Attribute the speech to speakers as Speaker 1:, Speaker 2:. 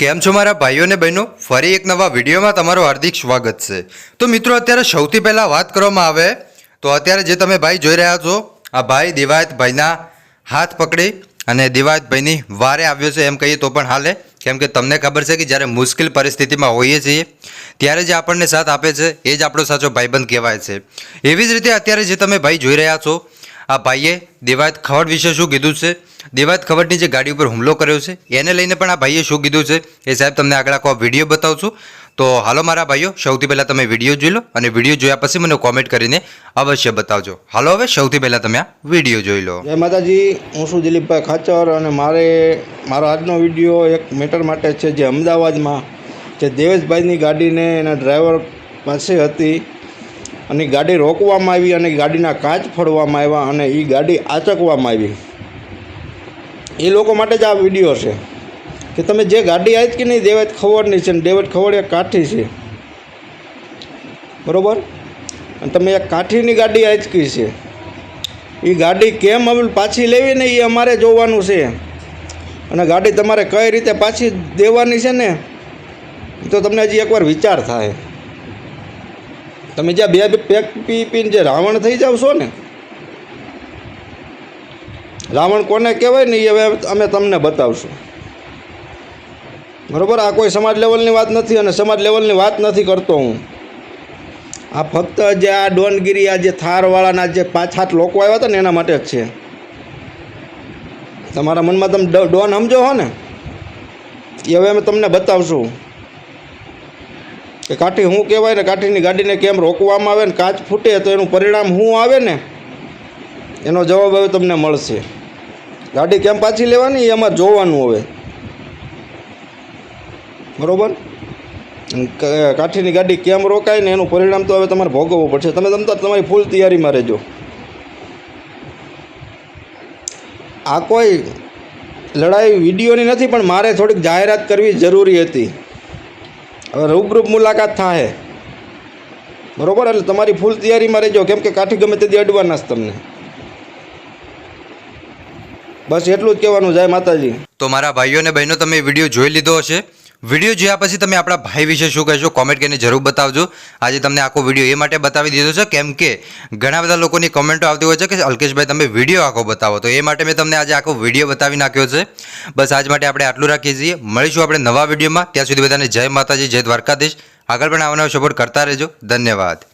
Speaker 1: કેમ છો મારા ભાઈઓ અને બહેનો? ફરી એક નવા વિડીયોમાં તમારું હાર્દિક સ્વાગત છે. તો મિત્રો, અત્યારે સૌથી પહેલાં વાત કરવામાં આવે તો અત્યારે જે તમે ભાઈ જોઈ રહ્યા છો, આ ભાઈ દિવાયત ભાઈના હાથ પકડી અને દિવાયતભાઈની વારે આવ્યો છે એમ કહીએ તો પણ હાલે. કેમ કે તમને ખબર છે કે જ્યારે મુશ્કેલ પરિસ્થિતિમાં હોઈએ છીએ, ત્યારે જે આપણને સાથ આપે છે, એ જ આપણો સાચો ભાઈબંધ કહેવાય છે. એવી જ રીતે અત્યારે જે તમે ભાઈ જોઈ રહ્યા છો, આ ભાઈએ દેવાયત ખવડ વિશે શું કીધું છે? દેવાયત ખવડની જે ગાડી ઉપર હુમલો કર્યો છે, એને લઈને પણ આ ભાઈએ શું કીધું છે એ સાહેબ તમને આગળ આખો વીડિયો બતાવું તો હાલો મારા ભાઈઓ, સૌથી પહેલાં તમે વીડિયો જોઈ લો અને વીડિયો જોયા પછી મને કોમેન્ટ કરીને અવશ્ય બતાવજો. હાલો હવે સૌથી પહેલાં તમે આ વીડિયો જોઈ લો.
Speaker 2: જય માતાજી, હું છું દિલીપભાઈ ખાચર અને મારે, મારો આજનો વીડિયો એક મેટર માટે છે જે અમદાવાદમાં જે દેવેશભાઈની ગાડીને એના ડ્રાઈવર પાસે હતી અને ગાડી રોકવામાં આવી અને ગાડીના કાચ ફોડવામાં આવ્યા અને એ ગાડી આચકવામાં આવી. એ લોકો માટે જ આ વીડિયો છે. કે તમે જે ગાડી આવી કે નહીં દેવેત ખવડની છે ને દેવેત ખવડ કાઠી છે. બરાબર? અને તમે એક કાઠીની ગાડી આંચકી છે. એ ગાડી કેમ પાછી લેવી ને એ અમારે જોવાનું છે. અને ગાડી તમારે કઈ રીતે પાછી દેવાની છે ને એ તો તમને હજી એકવાર વિચાર થાય. તમે જ્યાં બે પેક પી પીને જે રાવણ થઈ જાવ છો ને રાવણ કોને કહેવાય ને એ હવે અમે તમને બતાવશું. બરાબર? આ કોઈ સમાજ લેવલની વાત નથી અને સમાજ લેવલની વાત નથી કરતો હું. આ ફક્ત જે આ ડોનગીરી, આ જે થારવાળાના જે પાંચ સાત લોકો આવ્યા હતા ને એના માટે જ છે. તમારા મનમાં તમે ડોન સમજો હો ને. એ હવે અમે તમને બતાવશું. કે કાઠી શું કહેવાય ને કાઠીની ગાડીને કેમ રોકવામાં આવે ને કાચ ફૂટે તો એનું પરિણામ શું આવે ને? એનો જવાબ હવે તમને મળશે. ગાડી કેમ પાછી લેવાની? એમાં જોવાનું હવે. બરોબર? કાઠીની ગાડી કેમ રોકાય ને એનું પરિણામ તો હવે તમારે ભોગવવું પડશે. તમે તમ તાર તમારી ફૂલ તૈયારીમાં રહેજો. આ કોઈ લડાઈ વિડીયોની નથી, પણ મારે થોડીક જાહેરાત કરવી જરૂરી હતી. હવે રૂબરૂપ મુલાકાત થાય બરોબર? એટલે તમારી ફૂલ તૈયારીમાં રહેજો. કેમ કે કાઠી ગમે તેથી અડવાના જ તમને. બસ એટલું જ કહેવાનું. જય માતાજી.
Speaker 1: તો મારા ભાઈઓ અને બહેનો, તમે વીડિયો જોઈ લીધો હશે. વીડિયો જોયા પછી તમે આપણા ભાઈ વિશે શું કહેશો? કોમેન્ટ કરીને જરૂર બતાવજો. આજે તમને આખો વીડિયો એ માટે બતાવી દીધો છે. કેમ કે ઘણા બધા લોકોની કોમેન્ટો આવતી હોય છે કે અલ્કેશભાઈ, તમે વીડિયો આખો બતાવો. તો એ માટે મેં તમને આજે આખો વીડિયો બતાવી નાખ્યો છે. બસ આજ માટે આપણે આટલું રાખીએ છીએ. મળીશું આપણે નવા વિડીયોમાં. ત્યાં સુધી બધાને જય માતાજી, જય દ્વારકાધીશ. આગળ પણ આવવાનો સપોર્ટ કરતા રહેજો. ધન્યવાદ.